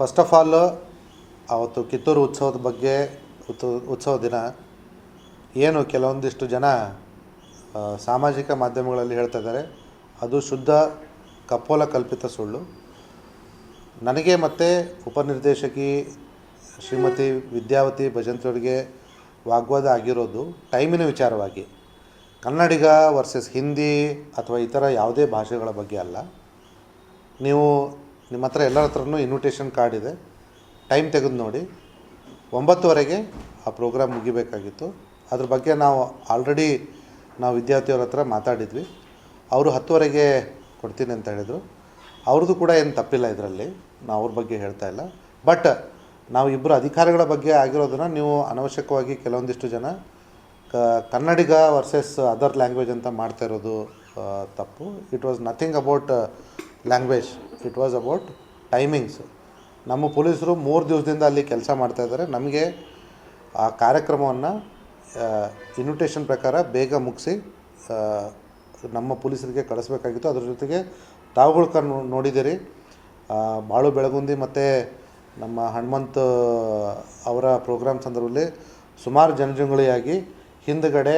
First of all ಅವತ್ತು ಕಿತ್ತೂರು ಉತ್ಸವದ ಬಗ್ಗೆ ಉತ್ಸವ ಉತ್ಸವ ದಿನ. ಏನು ಕೆಲವೊಂದಿಷ್ಟು ಜನ ಸಾಮಾಜಿಕ ಮಾಧ್ಯಮಗಳಲ್ಲಿ ಹೇಳ್ತಾ ಇದ್ದಾರೆ, ಅದು ಶುದ್ಧ ಕಪೋಲ ಕಲ್ಪಿತ ಸುಳ್ಳು. ನನಗೆ ಮತ್ತು ಉಪನಿರ್ದೇಶಕಿ ಶ್ರೀಮತಿ ವಿದ್ಯಾವತಿ ಭಜಂತ್ರಿಯವರಿಗೆ ವಾಗ್ವಾದ ಆಗಿರೋದು ಟೈಮಿನ ವಿಚಾರವಾಗಿ. ಕನ್ನಡಿಗ ವರ್ಸಸ್ ಹಿಂದಿ ಅಥವಾ ಇತರ ಯಾವುದೇ ಭಾಷೆಗಳ ಬಗ್ಗೆ ಅಲ್ಲ. ನೀವು ನಿಮ್ಮ ಹತ್ರ ಎಲ್ಲರ ಹತ್ರನೂ ಇನ್ವಿಟೇಷನ್ ಕಾರ್ಡ್ ಇದೆ. ಟೈಮ್ ತೆಗೆದು ನೋಡಿ. ಒಂಬತ್ತುವರೆಗೆ ಆ ಪ್ರೋಗ್ರಾಮ್ ಮುಗಿಬೇಕಾಗಿತ್ತು. ಅದ್ರ ಬಗ್ಗೆ ನಾವು ಆಲ್ರೆಡಿ ನಾವು ವಿದ್ಯಾರ್ಥಿಯವ್ರ ಹತ್ರ ಮಾತಾಡಿದ್ವಿ. ಅವರು ಹತ್ತುವರೆಗೆ ಕೊಡ್ತೀನಿ ಅಂತ ಹೇಳಿದರು. ಅವ್ರದ್ದು ಕೂಡ ಏನು ತಪ್ಪಿಲ್ಲ ಇದರಲ್ಲಿ. ನಾವು ಅವ್ರ ಬಗ್ಗೆ ಹೇಳ್ತಾ ಇಲ್ಲ. ಬಟ್ ನಾವು ಇಬ್ಬರು ಅಧಿಕಾರಿಗಳ ಬಗ್ಗೆ ಆಗಿರೋದನ್ನು ನೀವು ಅನವಶ್ಯಕವಾಗಿ ಕೆಲವೊಂದಿಷ್ಟು ಜನ ಕನ್ನಡಿಗ ವರ್ಸಸ್ ಅದರ್ ಲ್ಯಾಂಗ್ವೇಜ್ ಅಂತ ಮಾಡ್ತಾ ಇರೋದು ತಪ್ಪು. It was nothing about language it was about timings ನಮ್ಮ ಪೊಲೀಸರು ಮೂರು ದಿವಸದಿಂದ ಅಲ್ಲಿ ಕೆಲಸ ಮಾಡ್ತಾಯಿದ್ದಾರೆ ನಮಗೆ ಆ ಕಾರ್ಯಕ್ರಮವನ್ನು ಇನ್ವಿಟೇಷನ್ ಪ್ರಕಾರ ಬೇಗ ಮುಗಿಸಿ ನಮ್ಮ ಪೊಲೀಸರಿಗೆ ಕಳಿಸ್ಬೇಕಾಗಿತ್ತು. ಅದ್ರ ಜೊತೆಗೆ ತಾವುಗಳು ಕಣ್ಣು ನೋಡಿದ್ದೀರಿ ಬಾಳು ಬೆಳಗುಂದಿ ಮತ್ತು ನಮ್ಮ ಹನುಮಂತ್ ಅವರ ಪ್ರೋಗ್ರಾಮ್ ಸಂದರ್ಭದಲ್ಲಿ ಸುಮಾರು ಜನಜಂಗುಳಿಯಾಗಿ ಹಿಂದುಗಡೆ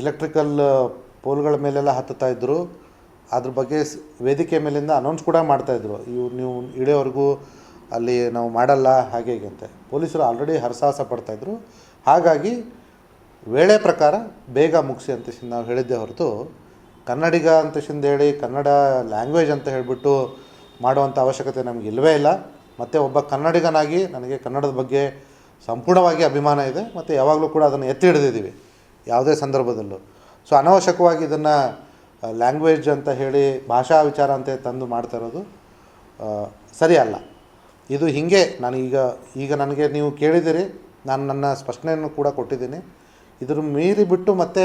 ಎಲೆಕ್ಟ್ರಿಕಲ್ ಪೋಲ್ಗಳ ಮೇಲೆಲ್ಲ ಹತ್ತುತ್ತಾ ಇದ್ದರು. ಅದ್ರ ಬಗ್ಗೆ ವೇದಿಕೆ ಮೇಲಿಂದ ಅನೌನ್ಸ್ ಕೂಡ ಮಾಡ್ತಾಯಿದ್ರು ಇವು ನೀವು ಇಳಿಯೋವರೆಗೂ ಅಲ್ಲಿ ನಾವು ಮಾಡಲ್ಲ, ಹಾಗೆ ಹೀಗೆ ಅಂತೆ. ಪೊಲೀಸರು ಆಲ್ರೆಡಿ ಹರಸಾಹಸ ಪಡ್ತಾಯಿದ್ರು ಹಾಗಾಗಿ ವೇಳೆ ಪ್ರಕಾರ ಬೇಗ ಮುಗಿಸಿ ಅಂತ ನಾವು ಹೇಳಿದ್ದೆ ಹೊರತು ಕನ್ನಡಿಗ ಅಂತ ಹೇಳಿ, ಕನ್ನಡ ಲ್ಯಾಂಗ್ವೇಜ್ ಅಂತ ಹೇಳಿಬಿಟ್ಟು ಮಾಡುವಂಥ ಅವಶ್ಯಕತೆ ನಮಗೆ ಇಲ್ಲವೇ ಇಲ್ಲ. ಮತ್ತು ಒಬ್ಬ ಕನ್ನಡಿಗನಾಗಿ ನನಗೆ ಕನ್ನಡದ ಬಗ್ಗೆ ಸಂಪೂರ್ಣವಾಗಿ ಅಭಿಮಾನ ಇದೆ. ಮತ್ತು ಯಾವಾಗಲೂ ಕೂಡ ಅದನ್ನು ಎತ್ತಿ ಹಿಡಿದಿದ್ದೀವಿ. ಯಾವುದೇ ಸಂದರ್ಭದಲ್ಲೂ. ಸೊ ಅನವಶ್ಯಕವಾಗಿ ಇದನ್ನು ಲ್ಯಾಂಗ್ವೇಜ್ ಅಂತ ಹೇಳಿ ಭಾಷಾ ವಿಚಾರ ಅಂತ ತಂದು ಮಾಡ್ತಾ ಇರೋದು ಸರಿ ಅಲ್ಲ. ಇದು ಹೀಗೆ ನಾನು ಈಗ ಈಗ ನನಗೆ ನೀವು ಕೇಳಿದ್ದೀರಿ, ನಾನು ನನ್ನ ಸ್ಪಷ್ಟನೆಯನ್ನು ಕೂಡ ಕೊಟ್ಟಿದ್ದೀನಿ. ಇದ್ರ ಮೀರಿ ಬಿಟ್ಟು ಮತ್ತೆ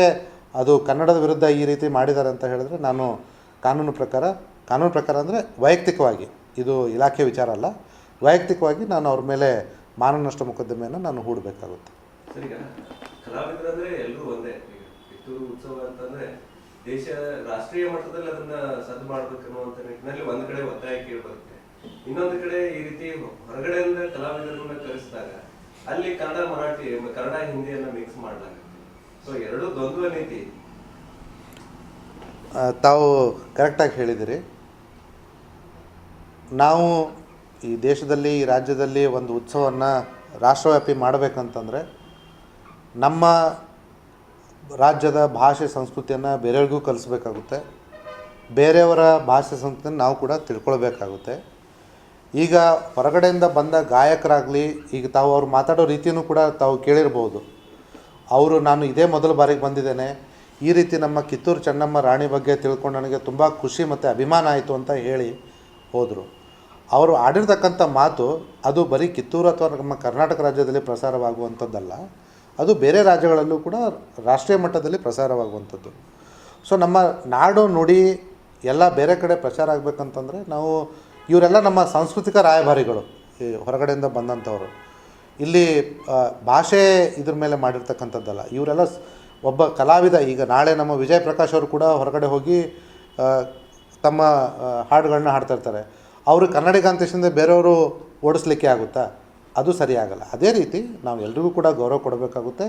ಅದು ಕನ್ನಡದ ವಿರುದ್ಧ ಈ ರೀತಿ ಮಾಡಿದ್ದಾರೆ ಅಂತ ಹೇಳಿದ್ರೆ ನಾನು ಕಾನೂನು ಪ್ರಕಾರ ಕಾನೂನು ಪ್ರಕಾರ ಅಂದರೆ ವೈಯಕ್ತಿಕವಾಗಿ, ಇದು ಇಲಾಖೆ ವಿಚಾರ ಅಲ್ಲ. ವೈಯಕ್ತಿಕವಾಗಿ ನಾನು ಅವ್ರ ಮೇಲೆ ಮಾನನಷ್ಟ ಮೊಕದ್ದಮೆಯನ್ನು ನಾನು ಹೂಡಬೇಕಾಗುತ್ತೆ. ದೇಶ ರಾಷ್ಟ್ರೀಯ ಮಟ್ಟದಲ್ಲಿ ಅದನ್ನ ಸದ್ದು ಮಾಡ್ಬೇಕನ್ನುವಂತ ನಿಟ್ಟಿನಲ್ಲಿ ಒಂದ್ ಕಡೆ ಒತ್ತಾಯ ಕೇಳ್ಬರುತ್ತೆ ಇನ್ನೊಂದು ಕಡೆ ಈ ರೀತಿ ಹೊರಗಡೆಯಿಂದ ಕಲಾವಿದರನ್ನ ಕರೆಸಿದಾಗ ಅಲ್ಲಿ ಕನ್ನಡ ಮರಾಠಿ, ಕನ್ನಡ ಹಿಂದಿಯನ್ನ ಮಿಕ್ಸ್ ಮಾಡಲಾಗುತ್ತೆ. ಸೊ ಎರಡು ದ್ವಂದ್ವ ನೀತಿ. ತಾವು ಕರೆಕ್ಟಾಗಿ ಹೇಳಿದಿರಿ. ನಾವು ಈ ದೇಶದಲ್ಲಿ, ಈ ರಾಜ್ಯದಲ್ಲಿ ಒಂದು ಉತ್ಸವವನ್ನು ರಾಷ್ಟ್ರವ್ಯಾಪಿ ಮಾಡಬೇಕಂತಂದರೆ ನಮ್ಮ ರಾಜ್ಯದ ಭಾಷೆ ಸಂಸ್ಕೃತಿಯನ್ನು ಬೇರೆಯವ್ರಿಗೂ ಕಲಿಸ್ಬೇಕಾಗುತ್ತೆ. ಬೇರೆಯವರ ಭಾಷೆ ಸಂಸ್ಕೃತಿಯನ್ನು ನಾವು ಕೂಡ ತಿಳ್ಕೊಳ್ಬೇಕಾಗುತ್ತೆ. ಈಗ ಹೊರಗಡೆಯಿಂದ ಬಂದ ಗಾಯಕರಾಗಲಿ, ಈಗ ತಾವು ಅವ್ರು ಮಾತಾಡೋ ರೀತಿಯೂ ಕೂಡ ತಾವು ಕೇಳಿರ್ಬೋದು. ಅವರು ನಾನು ಇದೇ ಮೊದಲ ಬಾರಿಗೆ ಬಂದಿದ್ದೇನೆ. ಈ ರೀತಿ ನಮ್ಮ ಕಿತ್ತೂರು ಚೆನ್ನಮ್ಮ ರಾಣಿ ಬಗ್ಗೆ ತಿಳ್ಕೊಂಡು ನನಗೆ ತುಂಬ ಖುಷಿ ಮತ್ತು ಅಭಿಮಾನ ಆಯಿತು ಅಂತ ಹೇಳಿ ಹೋದರು. ಅವರು ಆಡಿರ್ತಕ್ಕಂಥ ಮಾತು ಅದು ಬರೀ ಕಿತ್ತೂರು ಅಥವಾ ನಮ್ಮ ಕರ್ನಾಟಕ ರಾಜ್ಯದಲ್ಲಿ ಪ್ರಸಾರವಾಗುವಂಥದ್ದಲ್ಲ. ಅದು ಬೇರೆ ರಾಜ್ಯಗಳಲ್ಲೂ ಕೂಡ ರಾಷ್ಟ್ರೀಯ ಮಟ್ಟದಲ್ಲಿ ಪ್ರಸಾರವಾಗುವಂಥದ್ದು. ಸೊ ನಮ್ಮ ನಾಡು ನುಡಿ ಎಲ್ಲ ಬೇರೆ ಕಡೆ ಪ್ರಚಾರ ಆಗಬೇಕಂತಂದರೆ ನಾವು ಇವರೆಲ್ಲ ನಮ್ಮ ಸಾಂಸ್ಕೃತಿಕ ರಾಯಭಾರಿಗಳು, ಈ ಹೊರಗಡೆಯಿಂದ ಬಂದಂಥವರು. ಇಲ್ಲಿ ಭಾಷೆ ಇದ್ರ ಮೇಲೆ ಮಾಡಿರ್ತಕ್ಕಂಥದ್ದಲ್ಲ. ಇವರೆಲ್ಲ ಒಬ್ಬ ಕಲಾವಿದ, ಈಗ ನಾಳೆ ನಮ್ಮ ವಿಜಯ್ ಪ್ರಕಾಶ್ ಅವರು ಕೂಡ ಹೊರಗಡೆ ಹೋಗಿ ತಮ್ಮ ಹಾಡುಗಳನ್ನ ಹಾಡ್ತಾ ಇರ್ತಾರೆ. ಅವರು ಕನ್ನಡಿಗ ಅಂತ ಬೇರೆಯವರು ಓಡಿಸ್ಲಿಕ್ಕೆ ಆಗುತ್ತಾ? ಅದು ಸರಿಯಾಗಲ್ಲ. ಅದೇ ರೀತಿ ನಾವು ಎಲ್ರಿಗೂ ಕೂಡ ಗೌರವ ಕೊಡಬೇಕಾಗುತ್ತೆ.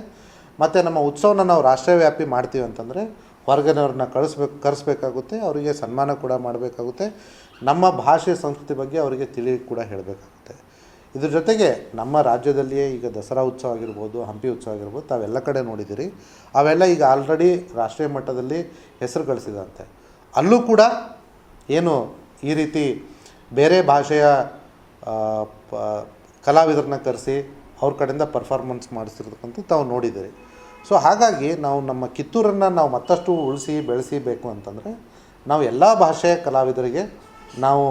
ಮತ್ತು ನಮ್ಮ ಉತ್ಸವನ ನಾವು ರಾಷ್ಟ್ರವ್ಯಾಪಿ ಮಾಡ್ತೀವಿ ಅಂತಂದರೆ ಹೊರಗಿನವ್ರನ್ನ ಕಳಿಸ್ಬೇಕು, ಕರೆಸ್ಬೇಕಾಗುತ್ತೆ, ಅವರಿಗೆ ಸನ್ಮಾನ ಕೂಡ ಮಾಡಬೇಕಾಗುತ್ತೆ. ನಮ್ಮ ಭಾಷೆ ಸಂಸ್ಕೃತಿ ಬಗ್ಗೆ ಅವರಿಗೆ ತಿಳಿ ಕೂಡ ಹೇಳಬೇಕಾಗುತ್ತೆ. ಇದ್ರ ಜೊತೆಗೆ ನಮ್ಮ ರಾಜ್ಯದಲ್ಲಿಯೇ ಈಗ ದಸರಾ ಉತ್ಸವ ಆಗಿರ್ಬೋದು, ಹಂಪಿ ಉತ್ಸವ ಆಗಿರ್ಬೋದು, ತಾವೆಲ್ಲ ಕಡೆ ನೋಡಿದ್ದೀರಿ. ಅವೆಲ್ಲ ಈಗ ಆಲ್ರೆಡಿ ರಾಷ್ಟ್ರೀಯ ಮಟ್ಟದಲ್ಲಿ ಹೆಸರು ಗಳಿಸಿದಂತೆ. ಅಲ್ಲೂ ಕೂಡ ಏನು ಈ ರೀತಿ ಬೇರೆ ಭಾಷೆಯ ಕಲಾವಿದರನ್ನ ಕರೆಸಿ ಅವ್ರ ಕಡೆಯಿಂದ ಪರ್ಫಾರ್ಮೆನ್ಸ್ ಮಾಡಿಸಿರ್ತಕ್ಕಂಥ ತಾವು ನೋಡಿದ್ದೀರಿ. ಸೊ ಹಾಗಾಗಿ ನಾವು ನಮ್ಮ ಕಿತ್ತೂರನ್ನು ನಾವು ಮತ್ತಷ್ಟು ಉಳಿಸಿ ಬೆಳೆಸಿಬೇಕು ಅಂತಂದರೆ ನಾವು ಎಲ್ಲ ಭಾಷೆಯ ಕಲಾವಿದರಿಗೆ ನಾವು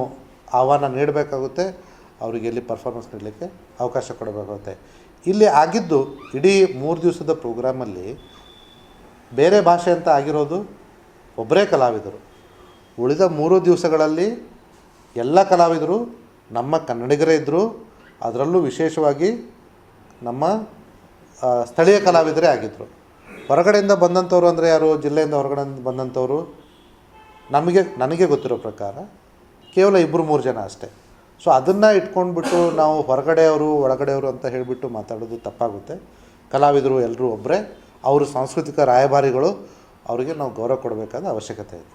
ಆಹ್ವಾನ ನೀಡಬೇಕಾಗುತ್ತೆ, ಅವರಿಗೆ ಇಲ್ಲಿ ಪರ್ಫಾರ್ಮೆನ್ಸ್ ನೀಡಲಿಕ್ಕೆ ಅವಕಾಶ ಕೊಡಬೇಕಾಗುತ್ತೆ. ಇಲ್ಲಿ ಆಗಿದ್ದು ಇಡೀ ಮೂರು ದಿವಸದ ಪ್ರೋಗ್ರಾಮಲ್ಲಿ ಬೇರೆ ಭಾಷೆ ಅಂತ ಆಗಿರೋದು ಒಬ್ಬರೇ ಕಲಾವಿದರು. ಉಳಿದ ಮೂರು ದಿವಸಗಳಲ್ಲಿ ಎಲ್ಲ ಕಲಾವಿದರು ನಮ್ಮ ಕನ್ನಡಿಗರೇ ಇದ್ದರು ಅದರಲ್ಲೂ ವಿಶೇಷವಾಗಿ ನಮ್ಮ ಸ್ಥಳೀಯ ಕಲಾವಿದರೇ ಆಗಿದ್ದರು ಹೊರಗಡೆಯಿಂದ ಬಂದಂಥವ್ರು ಅಂದರೆ ಯಾರು? ಜಿಲ್ಲೆಯಿಂದ ಹೊರಗಡೆ ಬಂದಂಥವ್ರು? ನಮಗೆ, ನನಗೆ ಗೊತ್ತಿರೋ ಪ್ರಕಾರ ಕೇವಲ ಇಬ್ಬರು ಮೂರು ಜನ ಅಷ್ಟೇ. ಸೊ ಅದನ್ನು ಇಟ್ಕೊಂಡ್ಬಿಟ್ಟು ನಾವು ಹೊರಗಡೆಯವರು, ಒಳಗಡೆಯವರು ಅಂತ ಹೇಳಿಬಿಟ್ಟು ಮಾತಾಡೋದು ತಪ್ಪಾಗುತ್ತೆ. ಕಲಾವಿದರು ಎಲ್ಲರೂ ಒಬ್ಬರೇ ಅವರು ಸಾಂಸ್ಕೃತಿಕ ರಾಯಭಾರಿಗಳು, ಅವರಿಗೆ ನಾವು ಗೌರವ ಕೊಡಬೇಕಾದ ಅವಶ್ಯಕತೆ ಇದೆ.